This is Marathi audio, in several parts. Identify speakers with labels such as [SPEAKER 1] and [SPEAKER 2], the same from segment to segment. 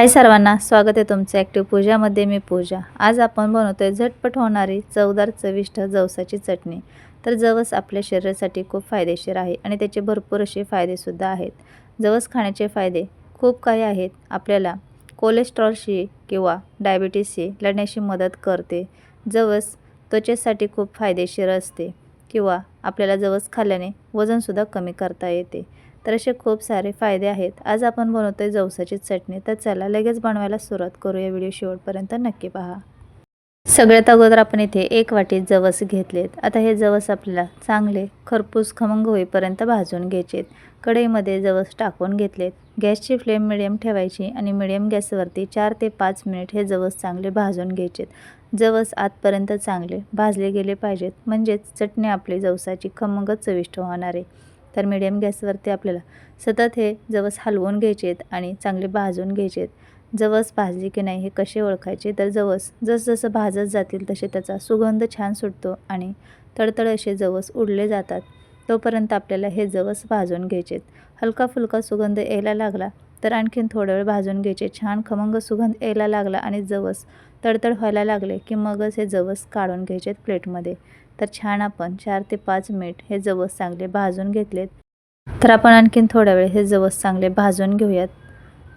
[SPEAKER 1] हाय सर्वांना स्वागत आहे तुमचं ॲक्टिव्ह पूजामध्ये. मी पूजा. आज आपण बनवतो आहे झटपट होणारी चवदार चविष्ट जवसाची चटणी. तर जवस आपल्या शरीरासाठी खूप फायदेशीर आहे आणि त्याचे भरपूर असे फायदेसुद्धा आहेत. जवस खाण्याचे फायदे खूप काही आहेत. आपल्याला कोलेस्ट्रॉलशी किंवा डायबिटीसशी लढण्याची मदत करते. जवस त्वचेसाठी खूप फायदेशीर असते किंवा आपल्याला जवस खाल्ल्याने वजनसुद्धा कमी करता येते. तर असे खूप सारे फायदे आहेत. आज आपण बनवतो आहे जवसाची चटणी. तर चला लगेच बनवायला सुरुवात करूया. व्हिडिओ शेवटपर्यंत नक्की पहा. सगळ्यात अगोदर आपण इथे एक वाटी जवस घेतलेत. आता हे जवस आपल्याला चांगले खरपूस खमंग होईपर्यंत भाजून घ्यायचेत. कढईमध्ये जवस टाकून घेतलेत. गॅसची फ्लेम मिडियम ठेवायची आणि मिडियम गॅसवरती चार ते पाच मिनिट हे जवस चांगले भाजून घ्यायचेत. जवस आतपर्यंत चांगले भाजले गेले पाहिजेत. म्हणजेच चटणी आपली जवसाची खमंग चविष्ट होणार आहे. तर मिडियम गॅसवरती आपल्याला सतत हे जवस हलवून घ्यायचे आहेत आणि चांगले भाजून घ्यायचे आहेत जवस भाजली की नाही हे कसे ओळखायचे? तर जवस जसजसं भाजत जातील तसे त्याचा सुगंध छान सुटतो आणि तडतड असे जवस उडले जातात. तोपर्यंत आपल्याला हे जवस भाजून घ्यायचे आहेत हलका फुलका सुगंध यायला लागला तर आणखीन थोडा वेळ भाजून घ्यायचे. छान खमंग सुगंध यायला लागला आणि जवस तडतड व्हायला लागले की मगच हे जवस काढून घ्यायचे आहेत प्लेटमध्ये. तर छान आपण चार ते पाच मिनिट हे जवस चांगले भाजून घेतलेत. तर आपण आणखीन थोडा वेळ हे जवस चांगले भाजून घेऊयात.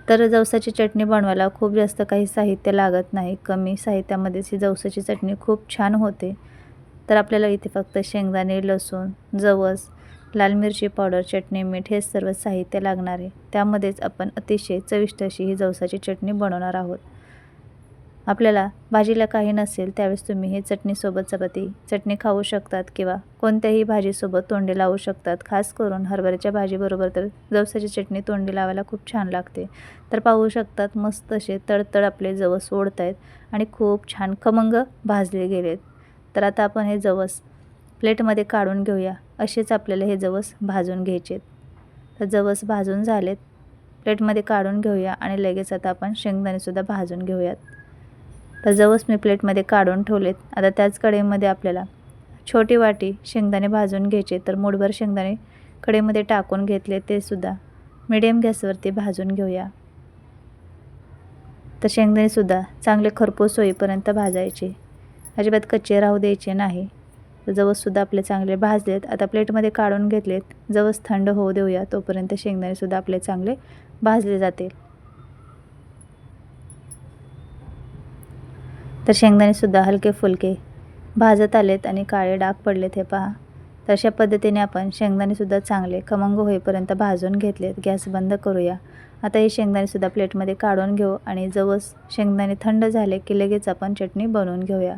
[SPEAKER 1] तर जवसाची चटणी बनवायला खूप जास्त काही साहित्य लागत नाही. कमी साहित्यामध्येच ही जवसाची चटणी खूप छान होते. तर आपल्याला इथे फक्त शेंगदाणे लसूण जवस लाल मिरची पावडर चटणी मीठ हे सर्व साहित्य लागणार आहे. त्यामध्येच आपण अतिशय चविष्ट अशी ही जवसाची चटणी बनवणार आहोत. आपल्याला भाजीला काही नसेल त्यावेळेस तुम्ही हे चटणीसोबत चपाती चटणी खाऊ शकतात किंवा कोणत्याही भाजीसोबत तोंडी लावू शकतात. खास करून हरभऱ्याच्या भाजीबरोबर तर जवसाची चटणी तोंडी लावायला खूप छान लागते. तर पाहू शकतात मस्त असे तडतड आपले जवस ओढत आहेत आणि खूप छान खमंग भाजले गेलेत. तर आता आपण हे जवस प्लेटमध्ये काढून घेऊया. असेच आपल्याला हे जवस भाजून घ्यायचे तर जवस भाजून झालेत. प्लेटमध्ये काढून घेऊया आणि लगेच आता आपण शेंगदाणेसुद्धा भाजून घेऊयात. तर जवस मी प्लेटमध्ये काढून ठेवलेत. आता त्याच कढईमध्ये आपल्याला छोटी वाटी शेंगदाणे भाजून घ्यायचे. तर मूठभर शेंगदाणे कढईमध्ये टाकून घेतले ते सुद्धा मिडियम गॅसवरती भाजून घेऊया. तर शेंगदाणेसुद्धा चांगले खरपूस होईपर्यंत भाजायचे. अजिबात कच्चे राहू द्यायचे नाही. तर जवससुद्धा आपले चांगले भाजलेत. आता प्लेटमध्ये काढून घेतलेत. जवस थंड होऊ देऊया तोपर्यंत शेंगदाणेसुद्धा आपले चांगले भाजले जातील. तर शेंगदाणेसुद्धा हलके फुलके. भाजत आलेत आणि काळे डाग पडलेत हे पहा. तर अशा पद्धतीने आपण शेंगदाणेसुद्धा चांगले खमंग होईपर्यंत भाजून घेतलेत. गॅस बंद करूया. आता हे शेंगदाणेसुद्धा प्लेटमध्ये काढून घेऊ आणि जवस शेंगदाणे थंड झाले की लगेच आपण चटणी बनवून घेऊया.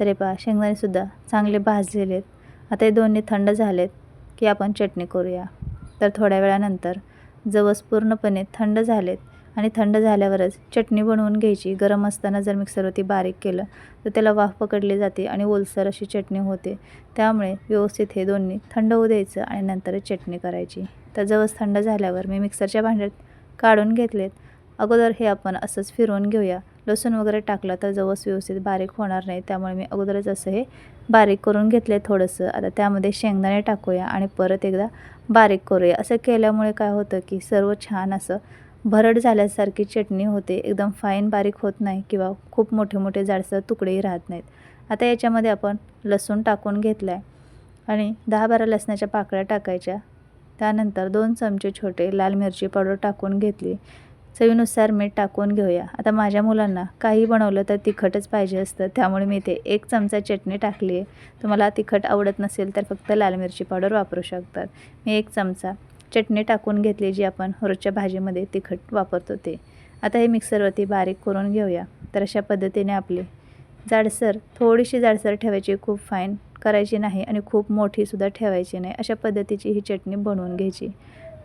[SPEAKER 1] तर हे पहा शेंगदाणेसुद्धा चांगले भाजलेले आहेत आता हे दोन्ही थंड झालेत की आपण चटणी करूया. तर थोड्या वेळानंतर जवस पूर्णपणे थंड झालेत. आणि थंड झाल्यावरच चटणी बनवून घ्यायची. गरम असताना जर मिक्सरवरती बारीक केलं तर त्याला वाफ पकडली जाते आणि ओलसर अशी चटणी होते. त्यामुळे व्यवस्थित हे दोन्ही थंड होऊ द्यायचं आणि नंतरच चटणी करायची. तर जवस थंड झाल्यावर मी मिक्सरच्या भांड्यात काढून घेतलेत. अगोदर हे आपण असंच फिरवून घेऊया. लसूण वगैरे टाकलं तर जवस व्यवस्थित बारीक होणार नाही. त्यामुळे मी अगोदरच असं हे बारीक करून घेतले थोडंसं. आता त्यामध्ये शेंगदाणे टाकूया आणि परत एकदा बारीक करूया. असं केल्यामुळे काय होतं की सर्व छान असं भरड झाल्यासारखी चटणी होते. एकदम फाईन बारीक होत नाही किंवा खूप मोठे मोठे जाडसर तुकडेही राहत नाहीत. आता याच्यामध्ये आपण लसूण टाकून घेतला आहे आणि दहा बारा लसणाच्या पाकळ्या टाकायच्या. त्यानंतर दोन चमचे छोटे लाल मिरची पावडर टाकून घेतली. चवीनुसार मीठ टाकून घेऊया. आता माझ्या मुलांना काही बनवलं तर तिखटच पाहिजे असतं. त्यामुळे मी इथे एक चमचा चटणी टाकली आहे तुम्हाला तिखट आवडत नसेल तर फक्त लाल मिरची पावडर वापरू शकतात. मी एक चमचा चटणी टाकून घेतली जी आपण रोजच्या भाजीमध्ये तिखट वापरतो ते. आता हे मिक्सरवरती बारीक करून घेऊया. तर अशा पद्धतीने आपली जाडसर थोडीशी जाडसर ठेवायची खूप फाईन करायची नाही आणि खूप मोठीसुद्धा ठेवायची नाही. अशा पद्धतीची ही चटणी बनवून घ्यायची.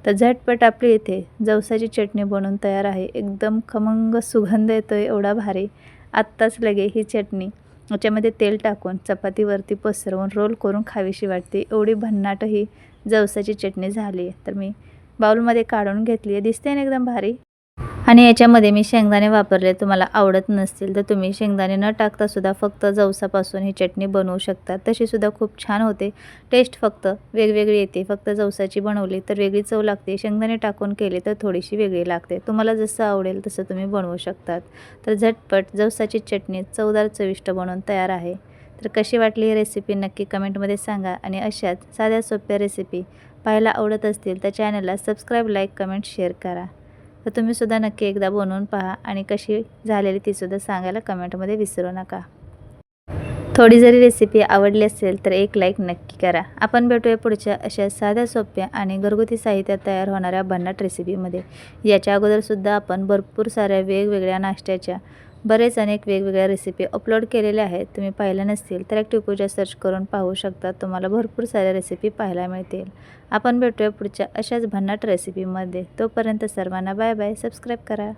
[SPEAKER 1] तर झटपट आपली इथे जवसाची चटणी बनवून तयार आहे. एकदम खमंग सुगंध येतो आहे एवढा भारी. आत्ताच लगे ही चटणी. याच्यामध्ये तेल टाकून चपातीवरती पसरवून रोल करून खावीशी वाटते. एवढी भन्नाट ही जवसाची चटणी झाली आहे तर मी बाउलमध्ये काढून घेतली आहे दिसते ना एकदम भारी? आणि याच्यामध्ये मी शेंगदाणे वापरले. तुम्हाला आवडत नसतील तर तुम्ही शेंगदाणे न टाकतासुद्धा फक्त जवसापासून ही चटणी बनवू शकता. तशीसुद्धा खूप छान होते. टेस्ट फक्त वेगवेगळी येते. फक्त जवसाची बनवली तर वेगळी चव लागते. शेंगदाणे टाकून केले तर थोडीशी वेगळी लागते. तुम्हाला जसं आवडेल तसं तुम्ही बनवू शकतात. तर झटपट जवसाची चटणी चवदार चविष्ट बनवून तयार आहे. तर कशी वाटली ही रेसिपी नक्की कमेंटमध्ये सांगा. आणि अशाच साध्या सोप्या रेसिपी पाहायला आवडत असतील तर चॅनलला सबस्क्राईब लाईक कमेंट शेअर करा. तर तुम्हीसुद्धा नक्की एकदा बनवून पहा आणि कशी झालेली तीसुद्धा सांगायला कमेंटमध्ये विसरू नका. थोडी जरी रेसिपी आवडली असेल तर एक लाईक नक्की करा. आपण भेटूया पुढच्या अशा साध्या सोप्या आणि घरगुती साहित्यात तयार होणाऱ्या भन्नाट रेसिपीमध्ये याच्या अगोदरसुद्धा आपण भरपूर साऱ्या वेगवेगळ्या नाश्त्याच्या बरेच अनेक वेगवेगळ्या रेसिपी अपलोड केलेल्या आहेत. तुम्ही पाहिल्या नसतील तर ॲक्टिव्ह पूजा सर्च करून पाहू शकता. तुम्हाला भरपूर साऱ्या रेसिपी पाहायला मिळतील. आपण भेटूया पुढच्या अशाच भन्नाट रेसिपीमध्ये तोपर्यंत सर्वांना बाय बाय सबस्क्राईब करा.